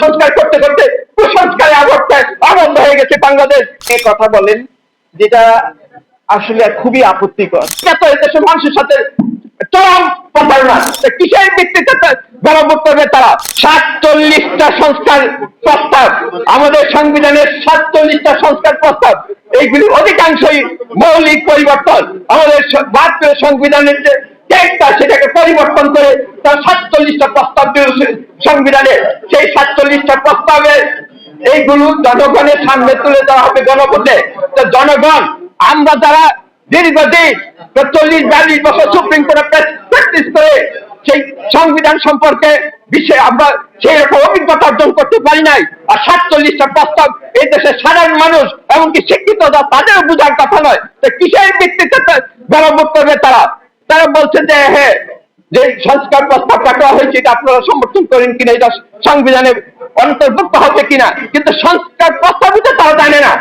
সংস্কার করতে করতে কুসংস্কারে আবর্তায় আনন্দ হয়ে গেছে বাংলাদেশ। এ কথা বলেন, যেটা আসলে খুবই আপত্তিকর। এটা তো এদেশের মানুষের সাথে চরম প্রতারণা। কিসের ভিত্তিতে গণভোট করবে তারা? সাতচল্লিশটা সংস্কার প্রস্তাব, আমাদের সংবিধানের সাতচল্লিশটা সংস্কার প্রস্তাব এইগুলি অধিকাংশই মৌলিক পরিবর্তন। আমাদের বাহাত্তরের সংবিধানের যে টেক্সটটা সেটাকে পরিবর্তন করে তার সাতচল্লিশটা প্রস্তাব দিয়েছে সংবিধানে। সেই সাতচল্লিশটা প্রস্তাবে এইগুলো জনগণের সামনে তুলে দেওয়া হবে গণভোটে। তো জনগণ, আমরা যারা দীর্ঘদিন চল্লিশ, বিয়াল্লিশ বছর সুপ্রিম কোর্টে প্র্যাকটিস করে সেই সংবিধান সম্পর্কে বিষয়ে আমরা সেই রকম অভিজ্ঞতা অর্জন করতে পারি নাই। আর সাতচল্লিশটা প্রস্তাব এই দেশের সাধারণ মানুষ এমনকি শিক্ষিত তাদেরও বোঝার কথা নয়। তো কিসের ভিত্তিতে গণভোট করবে তারা? তারা বলছে যে হ্যাঁ যে সংস্কার প্রস্তাবটা করা হয়েছে, এটা আপনারা সমর্থন করেন কিনা, এটা সংবিধানে অন্তর্ভুক্ত হবে কিনা? কিন্তু সংস্কার প্রস্তাবই তো তারা জানে না।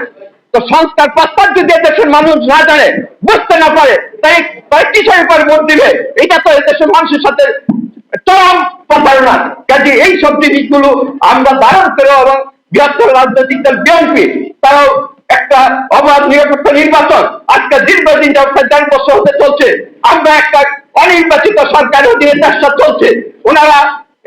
তো সংস্কার প্রস্তাব যদি দেশের মানুষ না জানে, বুঝতে না পারে, তাই তাই কিসের উপর ভোট দিবে। এটা তো দেশের মানুষের সাথে চরম প্রতারণা। কাজে এই সব জিনিসগুলো আমরা ধারণ করে এবং বৃহত্তর রাজনৈতিক দল বিএনপি তারাও একটা অবাধ, নিরপেক্ষ নির্বাচন। আজকে দীর্ঘদিন যাবত চার বছর হতে চলছে। আমরা একটা অনির্বাচিত সরকারের অধীনে চেষ্টা চলছে। ওনারা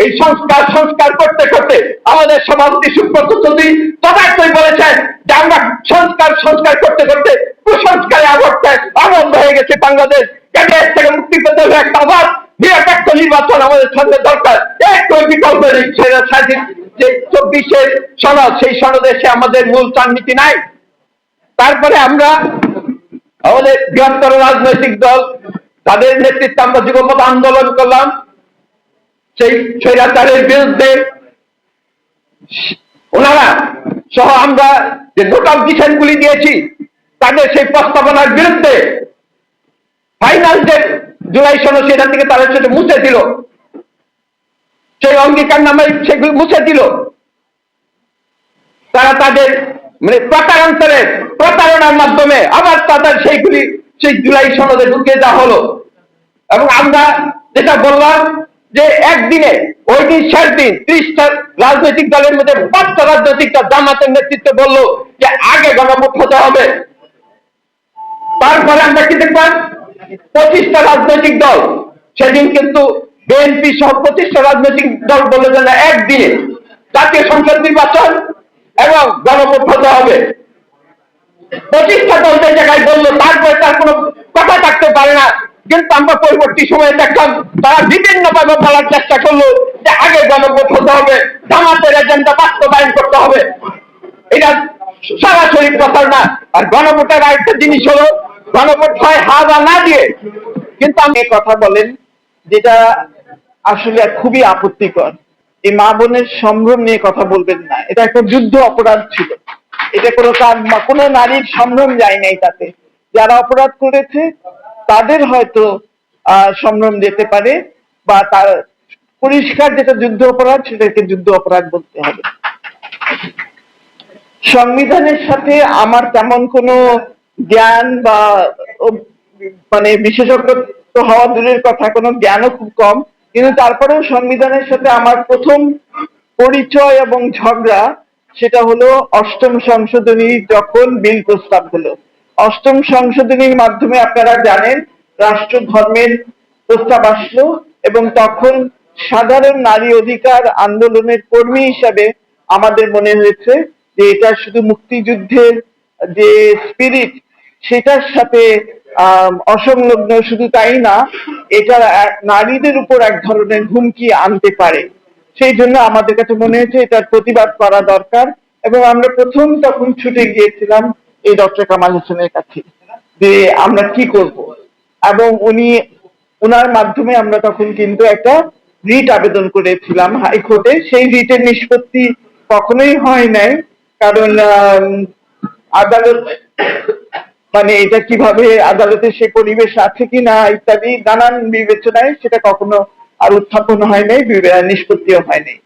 এই সংস্কার সংস্কার করতে করতে আমাদের সভাপতি সুব্রত চৌধুরী তথার্থই বলেছেন যে আমরা সংস্কার সংস্কার করতে করতে কুসংস্কারে আবর্তায় আনন্দ হয়ে গেছে বাংলাদেশ। ক্যাবিনেট থেকে মুক্তি পেতে হলে একটা আবার নিরপেক্ষ নির্বাচন আমাদের সামনে দরকার। একটু বিকল্প যে চব্বিশের সনদ, সেই সনদে সে আমাদের মূল চাননীতি নাই। তারপরে আমরা আমাদের বৃহত্তর রাজনৈতিক দল, তাদের নেতৃত্বে আমরা যুগপথ আন্দোলন করলাম। সেই স্বৈরাচারের বিরুদ্ধে ওনারা সহ আমরা যে নোট অফ গুলি দিয়েছি, তাদের সেই প্রস্তাবনার বিরুদ্ধে ফাইনাল যে জুলাই সনদ, সেটা থেকে তারা সেটা মুছে দিল। সেই অঙ্গীকার নামে সেগুলি মুছে দিল। তারা তাদের মানে প্রকারান্তরে প্রতারণার মাধ্যমে আবার তাদের সেইগুলি সেই জুলাই সনদে ঢুকিয়ে দেওয়া হলো। এবং আমরা যেটা বললাম যে একদিনে ওই দিন শেষ দিন ত্রিশটা রাজনৈতিক দলের মধ্যে পাঁচটা রাজনৈতিক দল জামাতের নেতৃত্বে বলল যে আগে গণভোট হতে হবে। তারপরে আমরা কি দেখলাম? পঁচিশটা রাজনৈতিক দল। সেদিন কিন্তু বিএনপি সহ পঁচিশটা রাজনৈতিক দল বলে না, একদিনে জাতীয় সংসদ নির্বাচন এবং গণভোট হবে। পঁচিশটা দল জায়গায় বলল, তারপরে তার কোনো কথা থাকতে পারে না। কিন্তু আমরা পরবর্তী সময়ে দেখলাম, তারা বিভিন্ন ভাবে বলার চেষ্টা করল যে আগে গণভোট হতে হবে, জামাতের এজেন্ডা বাস্তবায়ন করতে হবে। এটা সরাসরি প্রতারণা আর গণভোটের আরেকটা জিনিস হলো, গণভোট হয় হা বা না দিয়ে। কিন্তু আমি কথা বলেন, যেটা আসলে খুবই আপত্তিকর। এই মা বোনের সম্ভ্রম নিয়ে কথা বলবেন না। এটা একটা যুদ্ধ অপরাধ ছিল। এটা কোনো কার- মা- কোনো নারীর সম্ভ্রম যায় নাই তাতে। যারা অপরাধ করেছে, তাদের হয়তো সম্ভ্রম যেতে পারে বা তার পরিষ্কার যেটা যুদ্ধ অপরাধ, সেটাকে যুদ্ধ অপরাধ বলতে হবে। সংবিধানের সাথে আমার তেমন কোনো জ্ঞান বা মানে বিশেষজ্ঞ হওয়া দূরের কথা, কোনো জ্ঞানও খুব কম। কিন্তু তারপরেও সংবিধানের সাথে আমার প্রথম পরিচয় এবং ঝগড়া সেটা হলো অষ্টম সংশোধনী যখন বিল প্রস্তাব হলো। অষ্টম সংশোধনীর মাধ্যমে আপনারা জানেন রাষ্ট্র ধর্মের প্রস্তাব আসলো এবং তখন সাধারণ নারী অধিকার আন্দোলনের কর্মী হিসাবে আমাদের মনে হয়েছে যে এটা শুধু মুক্তিযুদ্ধের যে স্পিরিট সেটার সাথে অসংলগ্ন শুধু তাই না এটা নারীদের উপর এক ধরনের হুমকি আনতে পারে। সেই জন্য আমাদের কাছে মনে হয়েছে এটার প্রতিবাদ করা দরকার এবং আমরা প্রথম তখন ছুটে গিয়েছিলাম এই ডক্টর কামাল হোসেনের কাছে যে আমরা কি করব। এবং উনি ওনার মাধ্যমে আমরা তখন কিন্তু একটা রিট আবেদন করেছিলাম হাইকোর্টে। সেই রিটের নিষ্পত্তি কখনোই হয় নাই, কারণ আদালত মানে এটা কীভাবে আদালতে সে পরিবেশ আছে কি না ইত্যাদি নানান বিবেচনায় সেটা কখনো আর উত্থাপন হয় নাই নিষ্পত্তিও হয় নাই।